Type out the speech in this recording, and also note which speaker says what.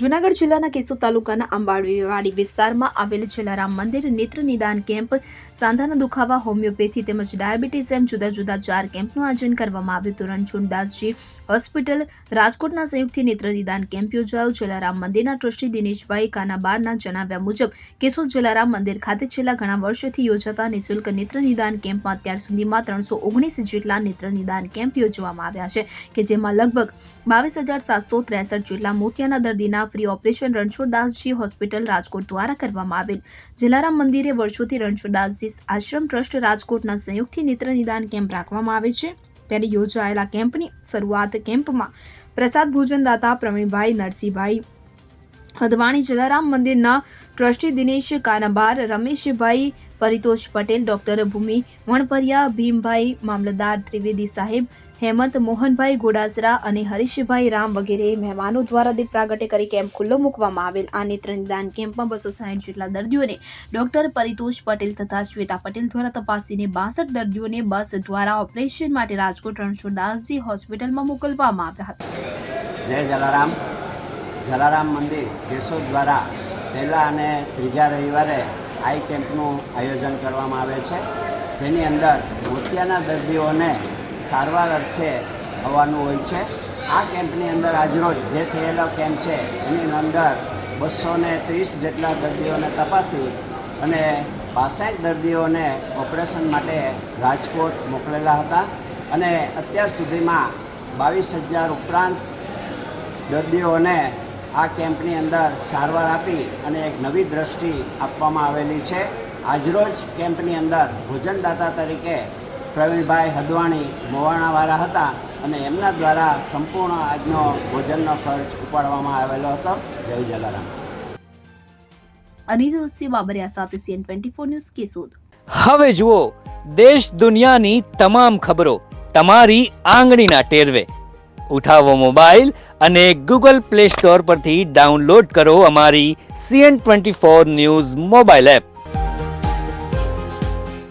Speaker 1: જૂનાગઢ જિલ્લાના કેશોદ તાલુકાના અંબાડીવાડી વિસ્તારમાં આવેલ જલારામ મંદિર નેત્ર નિદાન કેમ્પ સાંધાના દુખાવા, હોમિયોપેથી તેમજ ડાયાબિટીસ એમ જુદા જુદા ચાર કેમ્પનું આયોજન કરવામાં આવ્યું હતું. રણછોડદાસજી હોસ્પિટલ રાજકોટના સંયુક્તથી નેત્ર નિદાન કેમ્પ યોજાયો. જલારામ મંદિરના ટ્રસ્ટી દિનેશભાઈ કાનાબારના જણાવ્યા મુજબ, કેશોદ જલારામ મંદિર ખાતે છેલ્લા ઘણા વર્ષોથી યોજાતા નિઃશુલ્ક નેત્ર નિદાન કેમ્પમાં અત્યાર સુધીમાં ત્રણસો ઓગણીસ જેટલા નેત્ર નિદાન કેમ્પ યોજવામાં આવ્યા છે, કે જેમાં લગભગ બાવીસ હજાર સાતસો ત્રેસઠ જેટલા મોતિયાના દર્દીના free operation Ranchhoddasji hospital Rajkot દ્વારા કરવામાં આવેલ. જલારામ મંદિરે વર્ષોથી રણછોડદાસજી આશ્રમ ટ્રસ્ટ રાજકોટના સંયુક્તથી નેત્ર નિદાન કેમ્પ રાખવામાં આવે છે. ત્યારે યોજાયેલા કેમ્પની શરૂઆત કેમ્પમાં પ્રસાદ ભોજન દાતા પ્રવીણભાઈ નરસિંહભાઈ હદવાણી જલારામ મંદિરના ટ્રસ્ટી દિનેશ કાનાબાર, રમેશભાઈ પરિતોષ પટેલ, ડોક્ટર ભૂમિ વણપરિયા, ભીમભાઈ મામલતદાર ત્રિવેદી સાહેબ હેમંત, મોહનભાઈ, ગોડાસરા અને હરીશભાઈ રામ વગેરે મહેમાનો દ્વારા દીપ પ્રાગટ્ય કરી કેમ્પ ખુલ્લો મૂકવામાં આવેલ. આ નેત્રનિદાન કેમ્પમાં બસો સાહીઠ જેટલા દર્દીઓને ડોક્ટર પરિતોષ પટેલ તથા શ્વેતા પટેલ દ્વારા તપાસીને બાસઠ દર્દીઓને બસ દ્વારા ઓપરેશન માટે રાજકોટ રણછોડદાસજી હોસ્પિટલમાં મોકલવામાં આવ્યા હતા.
Speaker 2: જય જલારામ. જલારામ મંદિર કેશોદ દ્વારા પહેલા અને ત્રીજા રવિવારે આઈ કેમ્પનું આયોજન કરવામાં આવે છે. જેની અંદર મોતિયાના દર્દીઓને સારવાર અર્થે આવવાનું હોય છે. આ કેમ્પની અંદર આજરોજ જે થયેલો કેમ્પ છે, એની અંદર બસો ત્રીસ જેટલા દર્દીઓને તપાસી અને બાસઠ દર્દીઓને ઓપરેશન માટે રાજકોટ મોકલેલા હતા. અને અત્યાર સુધીમાં બાવીસ હજાર ઉપરાંત દર્દીઓને આ કેમ્પની અંદર સારવાર આપી અને એક નવી દ્રષ્ટિ આપવામાં આવેલી છે. આજરોજ કેમ્પની અંદર ભોજનદાતા તરીકે પ્રવીણભાઈ હદવાણી મોવાણાવાળા હતા અને એમના દ્વારા સંપૂર્ણ આજનો ભોજનનો ખર્ચ ઉપાડવામાં આવેલો હતો. જય જલારામ.
Speaker 1: અનિલ ઋષિ બાબરિયા સાથે CN twenty four news Keshod
Speaker 3: હવે જુઓ દેશ દુનિયાની તમામ ખબરો તમારી આંગળીના ટેરવે. ઉઠાવો મોબાઈલ અને ગૂગલ પ્લે સ્ટોર પરથી ડાઉનલોડ કરો અમારી CN twenty four news mobile app.